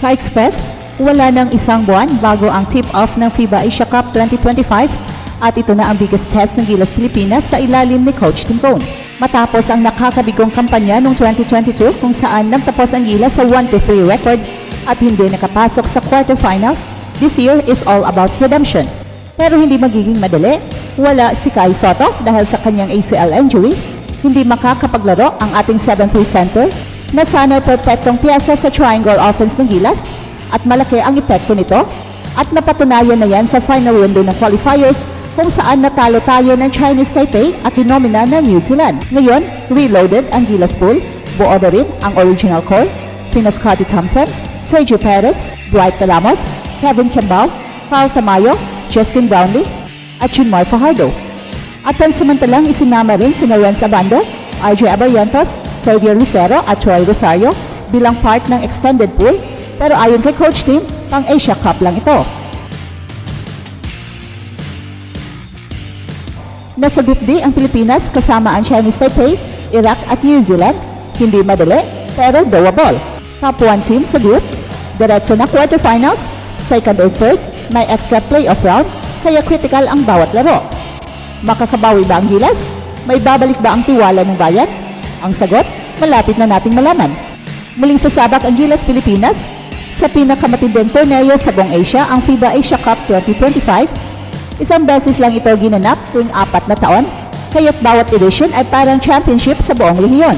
Ka-Express, wala ng isang buwan bago ang tip-off ng FIBA Asia Cup 2025 at ito na ang biggest test ng Gilas Pilipinas sa ilalim ni Coach Tim Cone. Matapos ang nakakabigong kampanya noong 2022 kung saan nagtapos ang Gilas sa 1-3 record at hindi nakapasok sa quarterfinals, this year is all about redemption. Pero hindi magiging madali. Wala si Kai Soto dahil sa kanyang ACL injury. Hindi makakapaglaro ang ating 7-3 center na sana perpektong piyesa sa triangle offense ng Gilas at malaki ang epekto nito at napatunayan na yan sa final window ng qualifiers kung saan natalo tayo ng Chinese Taipei at dinomina ng New Zealand. Ngayon, reloaded ang Gilas pool, buo na rin ang original core, sina Scotty Thompson, Sergio Perez, Dwight Ramos, Kevin Kimball, Carl Tamayo, Justin Brownlee, at Junmar Fajardo. At pansamantalang isinama rin si Renz Abando, RJ Abarrientos, Xavier Lucero at Troy Rosario bilang part ng extended pool pero ayon kay Coach Tim, pang Asia Cup lang ito. Nasa Group D ang Pilipinas kasama ang Chinese Taipei, Iraq at New Zealand. Hindi madali, pero doable. Top 1 team sa group, diretso na quarterfinals, second or third, may extra playoff round, kaya critical ang bawat laro. Makakabawi ba ang Gilas? May babalik ba ang tiwala ng bayan? Ang sagot, malapit na nating malaman. Muling sasabak ang Gilas Pilipinas sa pinakamatinding torneo sa buong Asia, ang FIBA Asia Cup 2025 Isang beses lang ito ginanap tuwing apat na taon, kaya't bawat edition ay parang championship sa buong rehiyon.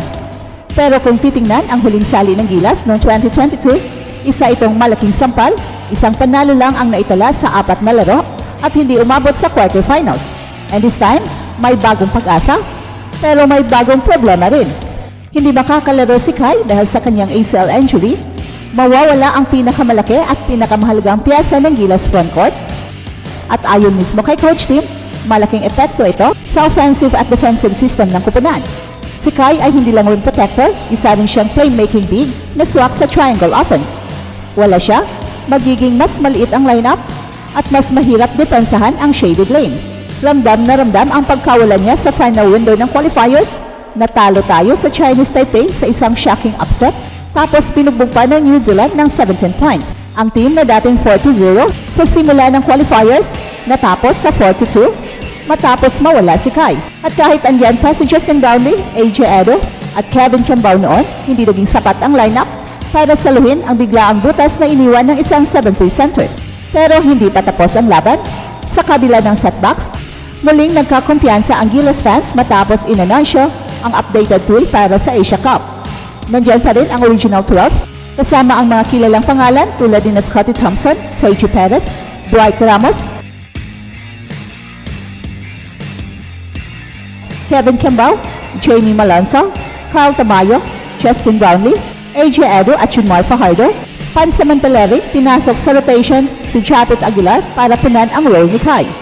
Pero kung titingnan ang huling sali ng Gilas noong 2022, isa itong malaking sampal, isang panalo lang ang naitala sa apat na laro at hindi umabot sa quarterfinals. And this time, may bagong pag-asa, pero may bagong problema rin. Hindi makakalaro si Kai dahil sa kanyang ACL injury, mawawala ang pinakamalaki at pinakamahalagang piyesa ng Gilas frontcourt at ayon mismo kay Coach Tim, malaking epekto ito sa offensive at defensive system ng kupunan. Si Kai ay hindi lang ring protector, isa rin siyang playmaking big na swak sa triangle offense. Wala siya, magiging mas maliit ang lineup at mas mahirap depensahan ang shaded lane. Ramdam na ramdam ang pagkawala niya sa final window ng qualifiers. Natalo tayo sa Chinese Taipei sa isang shocking upset tapos pinugbog pa ng New Zealand ng 17 points. Ang team na dating 4-0 sa simula ng qualifiers natapos sa 4-2 matapos mawala si Kai. At kahit andyan pa si Justin Brownlee, AJ Edo at Kevin Campbell noon, hindi naging sapat ang lineup para saluhin ang biglaang butas na iniwan ng isang 7-3 center. Pero hindi pa tapos ang laban. Sa kabila ng setbacks, muling nagkakumpiyansa ang Gilas fans matapos inanunsyo ang updated tool para sa Asia Cup. Nandiyan pa rin ang original 12 kasama ang mga kilalang pangalan tulad ni na Scotty Thompson, Sergio Perez, Dwight Ramos, Kevin Campbell, Jamie Malonzo, Carl Tamayo, Justin Brownlee, AJ Edo at Junmar Fajardo. Pansamantala rin, pinasok sa rotation si Japet Aguilar para punan ang role ni Kai.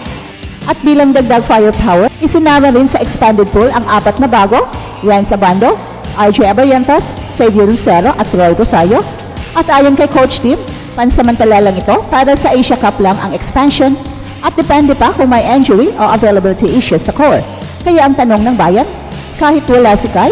At bilang dagdag firepower, isinama rin sa expanded pool ang apat na bago, Renz Abando, RJ Abarrientos, Xavier Lucero at Roy Rosario. At ayon kay Coach Tim, pansamantala lang ito para sa Asia Cup lang ang expansion at depende pa kung may injury o availability issues sa core. Kaya ang tanong ng bayan, kahit wala si Kai,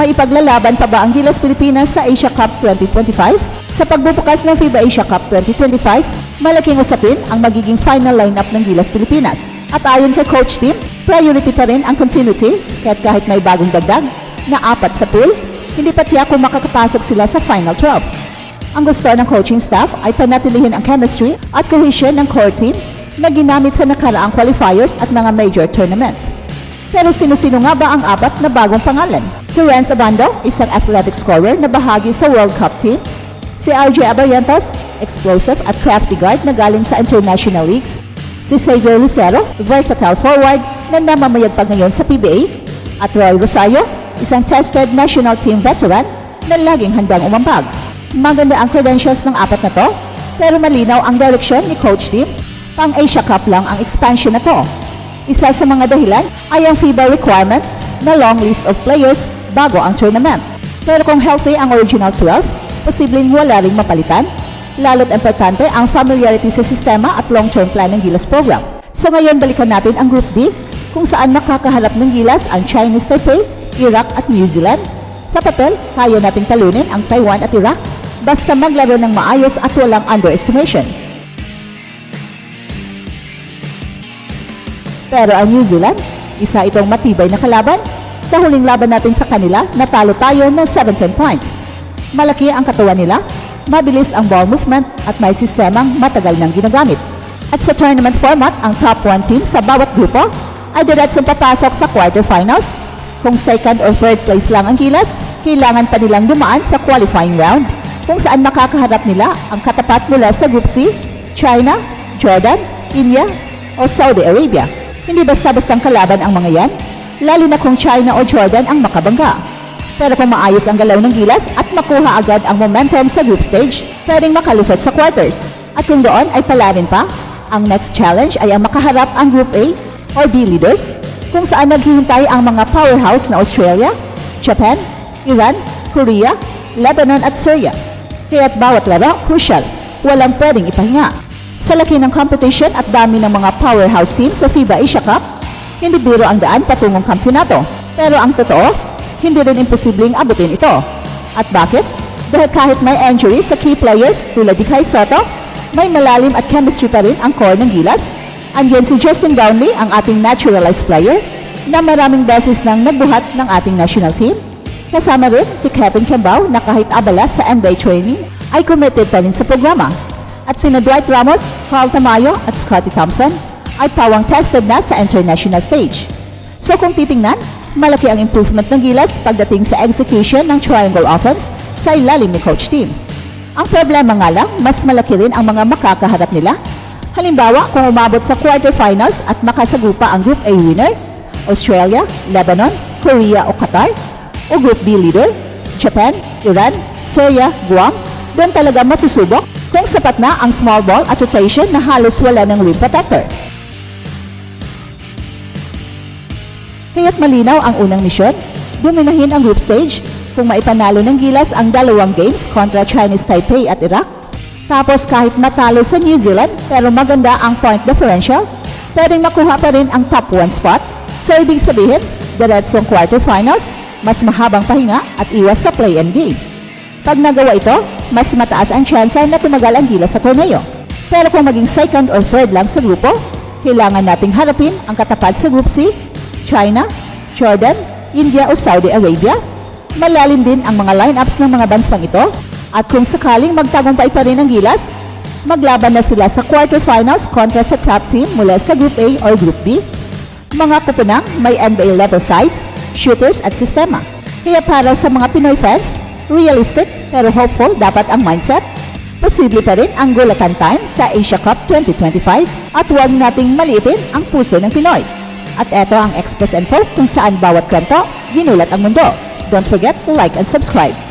may ipaglalaban pa ba ang Gilas Pilipinas sa Asia Cup 2025? Sa pagbubukas ng FIBA Asia Cup 2025, malaking usapin ang magiging final lineup ng Gilas Pilipinas. At ayon kay Coach Tim, priority pa rin ang continuity kahit kahit may bagong dagdag na apat sa pool, hindi pa tiyak kung makakapasok sila sa Final 12. Ang gusto ng coaching staff ay panatilihin ang chemistry at cohesion ng core team na ginamit sa nakaraang qualifiers at mga major tournaments. Pero sino-sino nga ba ang apat na bagong pangalan? Si Renz Abando, isang athletic scorer na bahagi sa World Cup team. Si RJ Abarrientos, explosive at crafty guard na galing sa international leagues. Si Xavier Lucero, versatile forward na namamayagpag ngayon sa PBA. At Roy Rosario, isang tested national team veteran na laging handang umampag. Maganda ang credentials ng apat na to, pero malinaw ang direksyon ni Coach Tim. Pang Asia Cup lang ang expansion na to. Isa sa mga dahilan ay ang FIBA requirement na long list of players bago ang tournament. Pero kung healthy ang original 12, posibleng wala ring mapalitan, lalo't importante ang familiarity sa sistema at long-term plan ng Gilas program. So ngayon balikan natin ang Group D kung saan makakaharap ng Gilas ang Chinese Taipei, Iraq at New Zealand. Sa papel, kaya nating talunin ang Taiwan at Iraq basta maglaro ng maayos at walang underestimation. Pero ang New Zealand, isa itong matibay na kalaban. Sa huling laban natin sa kanila, natalo tayo ng 17 points. Malaki ang katawan nila, mabilis ang ball movement at may sistemang matagal nang ginagamit. At sa tournament format, ang top 1 team sa bawat grupo ay diretsong papasok sa quarterfinals. Kung second or third place lang ang kilas, kailangan pa nilang dumaan sa qualifying round kung saan makakaharap nila ang katapat mula sa Group C, China, Jordan, India o Saudi Arabia. Hindi basta-bastang kalaban ang mga yan, lalo na kung China o Jordan ang makabangga. Pero kung maayos ang galaw ng gilas at makuha agad ang momentum sa group stage, pwedeng makalusot sa quarters. At kung doon ay palarin pa, ang next challenge ay ang makaharap ang Group A or B leaders, kung saan naghihintay ang mga powerhouse na Australia, Japan, Iran, Korea, Lebanon at Syria. Kaya't bawat laro, crucial, walang pwedeng ipahinga. Sa laki ng competition at dami ng mga powerhouse teams sa FIBA Asia Cup, hindi biro ang daan patungong kampyonato. Pero ang totoo, hindi rin imposibleng abutin ito. At bakit? Dahil kahit may injury sa key players tulad ni Kai Soto, may malalim at chemistry pa rin ang core ng Gilas. Andiyan si Justin Brownlee, ang ating naturalized player, na maraming beses nang nagbuhat ng ating national team. Kasama rin si Kevin Cambao na kahit abala sa NBA training ay committed pa rin sa programa. At sina Dwight Ramos, Carl Tamayo at Scotty Thompson ay pawang tested na sa international stage. So kung titingnan, malaki ang improvement ng Gilas pagdating sa execution ng triangle offense sa ilalim ni Coach Team. Ang problema nga lang, mas malaki rin ang mga makakaharap nila. Halimbawa, kung umabot sa quarterfinals at makasagupa ang Group A winner, Australia, Lebanon, Korea o Qatar, o Group B leader, Japan, Iran, Syria, Guam, doon talaga masusubok kung sapat na ang small ball at rotation na halos wala ng rim protector. Kaya't malinaw ang unang misyon, dominahin ang group stage kung maipanalo ng Gilas ang dalawang games kontra Chinese Taipei at Iraq. Tapos kahit matalo sa New Zealand pero maganda ang point differential, pwedeng makuha pa rin ang top 1 spot. So ibig sabihin, diretsong quarterfinals, mas mahabang pahinga at iwas sa play-in game. Pag nagawa ito, mas mataas ang tsansa na tumagal ang Gilas sa torneo. Pero kung maging second or third lang sa grupo, kailangan nating harapin ang katapat sa Group C, China, Jordan, India o Saudi Arabia. Malalim din ang mga lineups ng mga bansang ito at kung sakaling magtagumpay pa rin ang Gilas, maglaban na sila sa quarterfinals kontra sa top team mula sa Group A or Group B. Mga kupunang may NBA level size, shooters at sistema. Kaya para sa mga Pinoy fans, realistic pero hopeful dapat ang mindset. Posible pa rin ang gulatan time sa Asia Cup 2025 at huwag nating maliitin ang puso ng Pinoy. At eto ang Express Info kung saan bawat kwento ginulat ang mundo. Don't forget to like and subscribe.